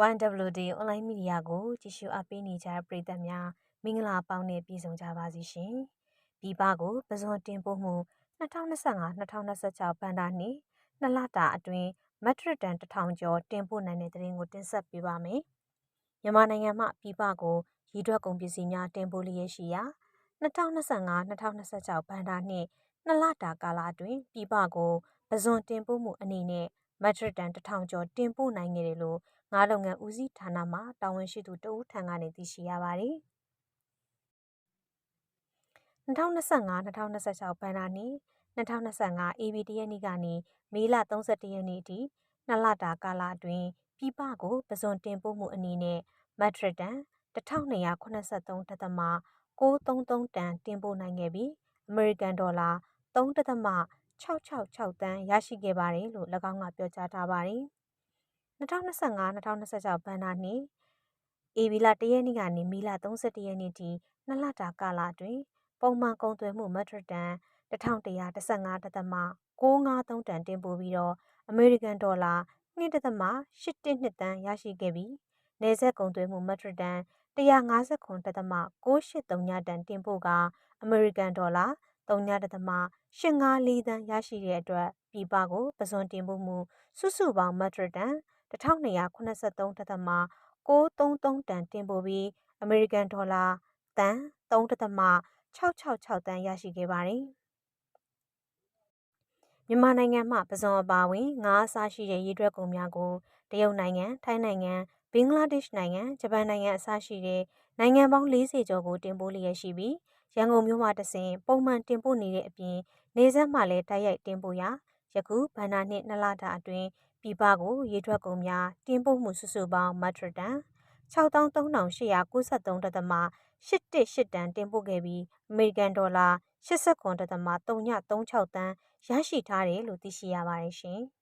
1WD online media ကိုကြည့်ရှုအားပေးနေကြတဲ့ပရိသတ်များမင်္ဂလာပေါင်းနဲ့ပြည့်စုံကြပါစေရှင်။ဒီပကိုပဇွန်တင်ပို့မှု2025-2026ဘဏ္ဍာနှစ်နှစ်လတာအတွင်းမက်ထရစ်တန်1000ကျော်တင်ပို့နိုင်တဲ့သတင်းကိုတင်ဆက်ပေးပါမယ်။မြန်မာနိုင်ငံမှပြည်ပကိုရည်တွက်ကုန်ပစ္စည်းများတင်ပို့လျက်ရှိရာ2025-2026ဘဏ္ဍာနှစ်နှစ်လတာကာလအတွင်းပြည်ပကိုပဇွန်တင်ပို့မှုအနေနဲ့ မက်ထရစ်တန်1000ကျော်တင်ပို့နိုင်ခဲ့တယ်လို့ငါးလုပ်ငန်းဦးစီးဌာနမှတာဝန်ရှိသူတဦးထံကနေသိရှိရပါတယ်။2025-2026ဘဏ္ဍာနှစ်2025 AB တရက်နေ့ကနေမေလ31ရက်နေ့အထိနှစ်လတာကာလအတွင်းပြည်ပကိုပဇွန်တင်ပို့မှုအနေနဲ့မက်ထရစ်တန်1283.63တန်တင်ပို့နိုင်ခဲ့ပြီးအမေရိကန်ဒေါ်လာ 3.666တန်ရရှိခဲ့ပါတယ်လို့၎င်းကပြောကြားထားပါတယ်။2025-2026ဘဏ္ဍာနှစ်ဧပြီလ1ရက်နေ့ကနေမေလ31ရက်နေ့ထိနှစ်လတာကာလအတွင်းပုံမှန်ကုန်သွယ်မှုမက်ထရတန်1115.653တန်တင်ပို့ပြီးတော့အမေရိကန်ဒေါ်လာ2.812တန်ရရှိခဲ့ပြီးနေဆက်ကုန်သွယ်မှုမက်ထရတန်159.683တန်တင်ပို့ကအမေရိကန်ဒေါ်လာ 3.854တန်ရရှိတဲ့အတွက်ပြည်ပကိုပစွန်တင်ပို့မှုစုစုပေါင်းမက်ထရတန်1283.633တန်တင်ပို့ပြီးအမေရိကန်ဒေါ်လာတန်3.666တန်ရရှိခဲ့ပါတယ်။မြန်မာနိုင်ငံမှပဇွန်အပါဝင်ငါးအစားရှိတဲ့ရေတွက်ကုန်များကိုတရုတ်နိုင်ငံ၊ထိုင်းနိုင်ငံ၊ဘင်္ဂလားဒေ့ရှ်နိုင်ငံ၊ဂျပန်နိုင်ငံအစားရှိတဲ့နိုင်ငံပေါင်း40ကျော်ကိုတင်ပို့လျက်ရှိပြီး ရန်ကုန်မြို့မှာတစဉ်ပုံမှန်တင်ပို့နေတဲ့အပြင်နေဆက်မှလည်းတိုက်ရိုက်တင်ပို့ရာယခုဗန္နာနှစ်နှစ်လတာအတွင်းပြည်ပကိုရေထွက်ကုန်များတင်ပို့မှုစုစုပေါင်းမက်ထရတန်63,893.818တန်တင်ပို့ခဲ့ပြီးအမေရိကန်ဒေါ်လာ89.336တန်ရရှိထားတယ်လို့သိရှိရပါတယ်ရှင်။